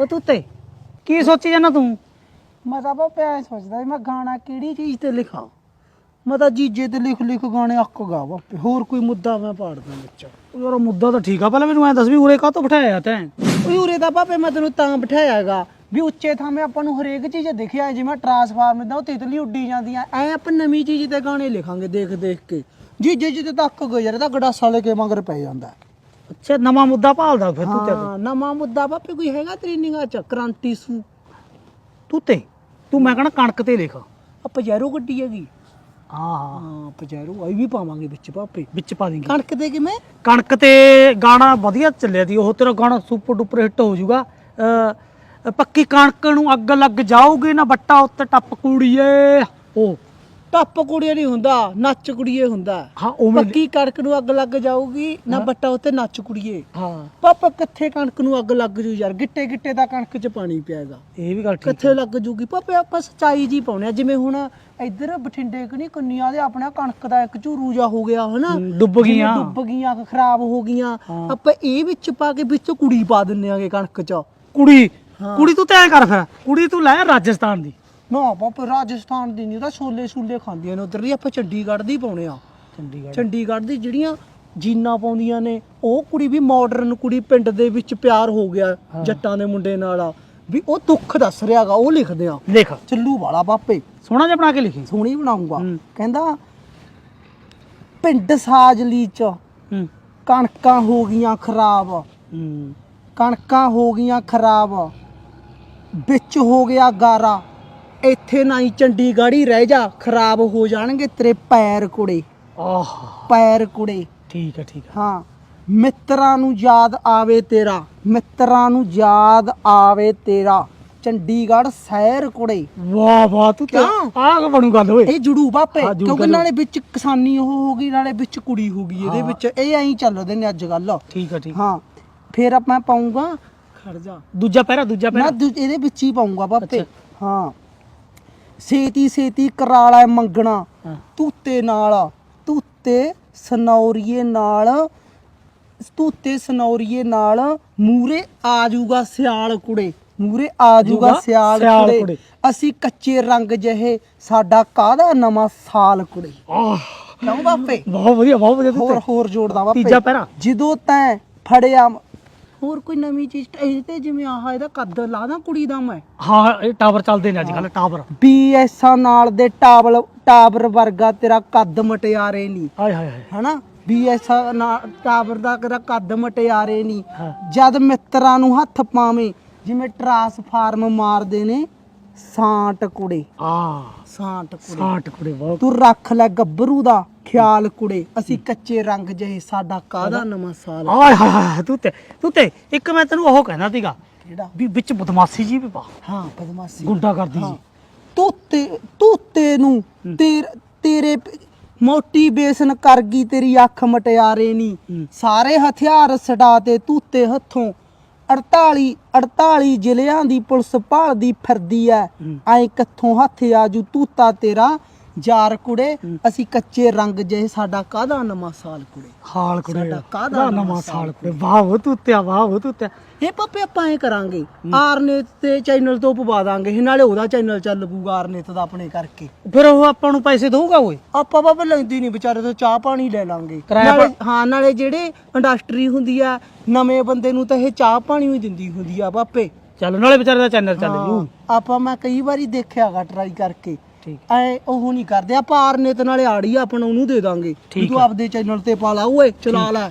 ਉਹ ਤੂਤੇ ਕੀ ਸੋਚੀ ਜਾਂਦਾ ਤੂੰ? ਮੈਂ ਤਾਂ ਬਾਪੇ ਐ ਸੋਚਦਾ ਵੀ ਮੈਂ ਗਾਣਾ ਕਿਹੜੀ ਚੀਜ਼ ਤੇ ਲਿਖਾਂ? ਮੈਂ ਤਾਂ ਜੀਜੇ ਤੇ ਲਿਖ ਲਿਖ ਗਾਣੇ ਅੱਕ ਗਾ ਬਾਪੇ ਹੋਰ ਕੋਈ ਮੁੱਦਾ ਮੈਂ ਪਾੜਦਾ ਵਿੱਚ। ਯਾਰ ਮੁੱਦਾ ਤਾਂ ਠੀਕ ਆ, ਪਹਿਲਾਂ ਮੈਨੂੰ ਐਂ ਦੱਸ ਵੀ ਉਰੇ ਕਾਹ ਤੋਂ ਬਿਠਾਇਆ ਤੈਂ? ਓਏ ਉਰੇ ਦਾ ਬਾਪੇ ਮੈਂ ਤੈਨੂੰ ਤਾਂ ਬਿਠਾਇਆ ਹੈਗਾ ਵੀ ਉੱਚੇ ਥਾਂ ਥਾਵੇਂ ਆਪਾਂ ਨੂੰ ਹਰੇਕ ਚੀਜ਼ ਦਿਖਿਆ ਜਿਵੇਂ ਟਰਾਂਸਫਾਰਮਰ ਦਾ ਉਹ ਤਿਤਲੀ ਉੱਡੀ ਜਾਂਦੀਆਂ ਐ ਆਪਾਂ ਨਵੀਂ ਚੀਜ਼ ਤੇ ਗਾਣੇ ਲਿਖਾਂਗੇ ਦੇਖ ਦੇਖ ਕੇ। ਜੀਜੇ ਜੀ ਤੇ ਤੱਕ ਗਏ ਯਾਰ, ਇਹ ਤਾਂ ਗੜਾਸਾ ਲੈ ਕੇ ਮਗਰ ਪੈ ਜਾਂਦਾ। ਅੱਛਾ ਨਵਾਂ ਮੁੱਦਾ ਭਾਲਦਾ ਫਿਰ ਤੂੰ ਤੇ ਹਾਂ ਨਵਾਂ ਮੁੱਦਾ ਬਾਪੇ ਕੋਈ ਹੈਗਾ ਤੇਰੀ ਨਿਗਾਹ ਚ? ਕ੍ਰਾਂਤੀ ਸੂ। ਤੂਤੇ ਤੂੰ ਮੈਂ ਕਹਣਾ ਕਣਕ ਤੇ ਲਿਖ। ਆ ਪਜੈਰੋ ਗੱਡੀ ਹੈਗੀ। ਹਾਂ ਹਾਂ। ਹਾਂ ਪਜੈਰੋ ਆਈ ਵੀ ਪਾਵਾਂਗੇ ਵਿੱਚ ਬਾਪੇ। ਵਿੱਚ ਪਾ ਦੇਂਗੇ। ਕਣਕ ਦੇ ਕਿਵੇਂ? ਕਣਕ ਤੇ ਗਾਣਾ ਵਧੀਆ ਚੱਲਿਆ ਦੀ ਉਹ ਤੇਰਾ ਗਾਣਾ ਸੁਪਰ ਡੁਪਰ ਹਿੱਟ ਹੋ ਜਾਊਗਾ। ਪੱਕੀ ਕਣਕ ਨੂੰ ਅੱਗ ਲੱਗ ਜਾਊਗੀ ਨਾ ਬੱਟਾ ਉੱਤੇ ਟੱਪ ਕੁੜੀਏ। ਉਹ ਟੱਪ ਕੁੜੀਏ ਨਹੀਂ ਹੁੰਦਾ ਨੱਚ ਕੁੜੀਏ ਹੁੰਦਾ। ਹਾਂ ਉਵੇਂ ਪੱਕੀ ਕਣਕ ਨੂੰ ਅੱਗ ਲੱਗ ਜਾਊਗੀ ਨਾ ਬੱਟਾ ਉੱਤੇ ਨੱਚ ਕੁੜੀਏ। ਹਾਂ। ਪਾਪਾ ਕਿੱਥੇ ਕਣਕ ਨੂੰ ਅੱਗ ਲੱਗ ਜੂ ਯਾਰ? ਗਿੱਟੇ ਗਿੱਟੇ ਦਾ ਕਣਕ 'ਚ ਪਾਣੀ ਪਿਆਗਾ ਇਹ ਵੀ ਗੱਲ ਠੀਕ ਕਿੱਥੇ ਲੱਗ ਜੂਗੀ? ਪਾਪੇ ਆਪਾਂ ਸਚਾਈ ਜੀ ਪਾਉਣੇ ਆ। ਜਿਵੇਂ ਹੁਣ ਇੱਧਰ ਬਠਿੰਡੇ ਕਨੀ ਕੰਨੀਆਂ ਦੇ ਆਪਣਾ ਕਣਕ ਦਾ ਇੱਕ ਝੂਰੂ ਜਾ ਹੋ ਗਿਆ ਹਨਾ? ਡੁੱਬ ਗਈਆਂ। ਡੁੱਬ ਗਈਆਂ ਖਰਾਬ ਹੋ ਗਈਆਂ। ਆਪਾਂ ਇਹ ਵਿੱਚ ਪਾ ਕੇ ਵਿੱਚ ਕੁੜੀ ਪਾ ਦਿੰਨੇ ਆਗੇ ਕਣਕ 'ਚ। ਕੁੜੀ। ਕੁੜੀ ਤੂੰ ਤੈਂ ਕਰ ਫਿਰ। ਕੁੜੀ ਤੂੰ ਲੈ ਰਾਜਸਥਾਨ ਦੀ। ਨਾ ਪਾਪਾ ਰਾਜਸਥਾਨ ਦੀ ਨਹੀਂ ਤਾਂ ਛੋਲੇ ਛੂਲੇ ਖਾਂਦੀਆਂ ਨੇ ਉਧਰ ਦੀ ਆਪਾਂ ਚੰਡੀਗੜ੍ਹ ਦੀ ਪਾਉਣੇ ਆ। ਚੰਡੀਗੜ੍ਹ। ਚੰਡੀਗੜ੍ਹ ਦੀ ਜਿਹੜੀਆਂ ਜੀਨਾਂ ਪਾਉਂਦੀਆਂ ਨੇ ਉਹ ਕੁੜੀ ਵੀ ਮਾਡਰਨ ਕੁੜੀ ਪਿੰਡ ਦੇ ਵਿੱਚ ਪਿਆਰ ਹੋ ਗਿਆ। ਜੱਟਾਂ ਦੇ ਮੁੰਡੇ ਨਾਲ ਵੀ ਉਹ ਦੁੱਖ ਦੱਸ ਰਿਹਾਗਾ ਉਹ ਲਿਖਦੇ ਆ। ਲਿਖ ਚੱਲੂ ਵਾਲਾ ਬਾਪੇ। ਸੋਹਣਾ ਜਿਹਾ ਬਣਾ ਕੇ ਲਿਖੀ। ਸੋਹਣੀ ਬਣਾਉਂਗਾ। ਕਹਿੰਦਾ ਪਿੰਡ ਸਾਜਲੀ ਚ ਕਣਕਾਂ ਹੋ ਗਈਆਂ ਖਰਾਬ। ਕਣਕਾਂ ਹੋ ਗਈਆਂ ਖਰਾਬ। ਵਿੱਚ ਹੋ ਗਿਆ ਗਾਰਾ। ਇੱਥੇ ਨਾ ਹੀ ਚੰਡੀਗੜ੍ਹ ਹੀ ਰਹਿ ਜਾ ਖਰਾਬ ਹੋ ਜਾਣਗੇ ਤੇਰੇ ਪੈਰ ਕੁੜੇ। ਆਹ। ਪੈਰ ਕੁੜੇ। ਠੀਕ ਹੈ ਠੀਕ ਹੈ। ਹਾਂ ਮਿੱਤਰਾਂ ਨੂੰ ਯਾਦ ਆਵੇ ਤੇਰਾ ਮਿੱਤਰਾਂ ਨੂੰ ਯਾਦ ਆਵੇ ਤੇਰਾ। ਚੰਡੀਗੜ੍ਹ ਸ਼ਹਿਰ ਕੁੜੇ। ਵਾਹ ਵਾਹ ਤੂੰ ਤਾਂ? ਆਹ ਬਣੂ ਗੱਲ ਓਏ। ਇਹ ਜੁੜੂ ਬਾਪੇ ਹਾਂ, ਜੁੜ ਕਿਉਂਕਿ ਗੱਲ। ਨਾਲੇ ਵਿੱਚ ਕਿਸਾਨੀ ਉਹ ਹੋ ਗਈ ਨਾਲੇ ਵਿੱਚ ਕੁੜੀ ਹੋ ਗਈ ਇਹਦੇ ਹਾਂ। ਵਿੱਚ ਇਹ ਐਂ ਚੱਲਦੇ ਨੇ ਅੱਜ ਕੱਲ ਠੀਕ ਹੈ ਠੀਕ। ਹਾਂ ਫਿਰ ਆਪਾਂ ਪਾਉਂਗਾ। ਖੜ ਜਾ। ਦੂਜਾ ਪਹਿਰਾ ਦੂਜਾ ਮੈਂ ਪਹਿਰਾ। ਦੂ- ਇਹਦੇ ਵਿੱਚ ਹੀ ਪਾਉਂਗਾ ਬਾਪੇ। ਅੱਛਾ। ਹਾਂ। ਛੇਤੀ ਛੇਤੀ ਕਰਾਲਾ ਮੰਗਣਾ। ਤੂਤੇ ਨਾਲ ਤੂਤੇ ਸਨੌਰੀਏ ਨਾਲ ਤੂਤੇ ਸਨੌਰੀਏ ਨਾਲ ਮੂਰੇ ਆ ਜਾਊਗਾ ਸਿਆਲ ਕੁੜੇ ਮੂਰੇ ਆ ਜਾਊਗਾ ਸਿਆਲ ਕੁੜੇ। ਅਸੀਂ ਕੱਚੇ ਰੰਗ ਜਿਹੇ ਸਾਡਾ ਕਾਹਦਾ ਨਵਾਂ ਸਾਲ ਕੁੜੇ? ਆਹ। ਕਿਉਂ ਬਾਪੇ? ਬਹੁਤ ਵਧੀਆ ਬਹੁਤ ਵਧੀਆ ਹੋਰ ਹੋਰ ਜੋੜਦਾ ਬਾਪੇ। ਤੀਜਾ ਪਹਿਰਾ। ਜਦੋਂ ਤੈਂ ਫੜਿਆ ਹੋਰ ਕੋਈ ਨਵੀਂ ਚੀਜ਼ ਇਹ ਤੇ ਜਿਵੇਂ ਆਹ ਇਹਦਾ ਕੱਦ ਲਾਦਾ ਕੁੜੀ ਦਾ ਮੈਂ। ਹਾਂ ਇਹ ਟਾਵਰ ਚੱਲਦੇ ਨੇ ਅੱਜ ਕੱਲ ਟਾਵਰ। ਬੀਐਸਆ ਨਾਲ ਦੇ ਟਾਵਲ ਟਾਵਰ ਵਰਗਾ ਤੇਰਾ ਕੱਦ ਮਟਿਆਰੇ ਨਹੀਂ ਹਾਏ ਹਾਏ ਹਾਏ। ਹਨਾ? ਬੀਐਸਆ ਨਾਲ ਟਾਵਰ ਦਾ ਤੇਰਾ ਕੱਦ ਮਟਿਆਰੇ ਨਹੀਂ ਹਾਂ। ਜਦ ਮਿੱਤਰਾਂ ਨੂੰ ਹੱਥ ਪਾਵੇਂ ਜਿਵੇਂ ਟਰਾਂਸਫਾਰਮ ਮਾਰਦੇ ਨੇ ਸਾਂਟ ਕੁੜੇ। ਆ ਸਾਂਟ ਕੁੜੇ। ਸਾਟ ਕੁੜੇ ਬਹੁਤ। ਤੂੰ ਰੱਖ ਲੈ ਗੱਭਰੂ ਦਾ। ਖਿਆਲ ਕੁੜੇ ਅਸੀਂ ਕੱਚੇ ਰੰਗ ਜਿਹੇ ਸਾਡਾ ਕਾਹਦਾ ਨਵਾਂ ਸਾਲ? ਆਏ ਹਾਏ ਹਾਏ ਤੂੰ ਤੇ ਤੂੰ ਤੇ ਇੱਕ ਮੈਂ ਤੈਨੂੰ ਉਹ ਕਹਿਣਾ ਸੀਗਾ ਕਿਹੜਾ? ਵੀ ਵਿੱਚ ਬਦਮਾਸ਼ੀ ਜੀ ਵੀ ਪਾ। ਹਾਂ ਬਦਮਾਸ਼ੀ। ਗੁੰਡਾ ਕਰਦੀ ਹਾਂ। ਜੀ ਤੂਤੇ ਤੂਤੇ ਨੂੰ ਤੇਰ ਤੇਰੇ ਪ- ਮੋਟੀਵੇਸ਼ਨ ਕਰ ਗਈ ਤੇਰੀ ਅੱਖ ਮਟਿਆਰੇ ਨਹੀਂ ਹੂੰ। ਸਾਰੇ ਹਥਿਆਰ ਛਡਾ ਤੇ ਤੂਤੇ ਹੱਥੋਂ। 48 48 ਜ਼ਿਲ੍ਹਿਆਂ ਦੀ ਪੁਲਿਸ ਭਾਲਦੀ ਫਿਰਦੀ ਐ। ਹੂੰ। ਐ ਕਿੱਥੋਂ ਹੱਥ ਆਜੂ ਤੂਤਾ ਤੇਰਾ ਯਾਰ ਕੁੜੇ। ਅਸੀਂ ਕੱਚੇ ਰੰਗ ਜਿਹੇ ਸਾਡਾ ਕਾਹਦਾ ਨਵਾਂ ਸਾਲ ਕੁੜੇ? ਹਾਲ ਕੁੜੇ ਸਾਡਾ ਕਾਹਦਾ ਨਵਾਂ ਸਾਲ ਕੁੜੇ। ਵਾਹ ਉਹ ਤੂੰ ਤੇ ਵਾਹ ਉਹ ਤੂੰ ਤੇ ਇਹ ਪਾਪੇ ਆਪਾਂ ਐ ਕਰਾਂਗੇ। ਆਰਨੇਤ ਤੇ ਚੈਨਲ ਤੋਂ ਪਵਾ ਦਾਂਗੇ। ਇਹ ਨਾਲੇ ਉਹਦਾ ਚੈਨਲ ਚੱਲ ਪੂਗਾ ਆਰਨੇਤ ਦਾ ਆਪਣੇ ਕਰਕੇ। ਫਿਰ ਉਹ ਆਪਾਂ ਨੂੰ ਪੈਸੇ ਦਊਗਾ ਓਏ? ਆਪਾਂ ਬਾਬਾ ਲੈਂਦੀ ਨਹੀਂ ਵਿਚਾਰੇ ਤੋਂ ਚਾਹ ਪਾਣੀ ਲੈ ਲਾਂਗੇ। ਨਾਲੇ ਹਾਂ ਨਾਲੇ ਜਿਹੜੇ ਇੰਡਸਟਰੀ ਹੁੰਦੀ ਆ ਨਵੇਂ ਬੰਦੇ ਨੂੰ ਤਾਂ ਇਹ ਚਾਹ ਪਾਣੀ ਵੀ ਦਿੰਦੀ ਹੁੰਦੀ ਆ ਬਾਪੇ। ਚੱਲ ਨਾਲੇ ਵਿਚਾਰੇ ਦਾ ਚੈਨਲ ਚੱਲ ਹਾਂ, ਜੂ। ਆਪਾਂ ਮੈਂ ਕਈ ਵਾਰੀ ਦੇਖਿਆਗਾ ਟਰਾਈ ਕਰਕੇ। ਠੀਕ। ਐ ਉਹ ਨਹੀਂ ਕਰਦੇ ਆਪਾਂ ਆਰਨੇਤ ਨਾਲੇ ਆੜੀ ਆਪਾਂ ਨੂੰ ਉਹਨੂੰ ਦੇ ਦਾਂਗੇ। ਵੀ ਠੀਕ ਤੂੰ। ਆਪਦੇ ਚੈਨਲ ਤੇ ਪਾ ਲਾ ਓਏ ਚਲਾ ਲੈ।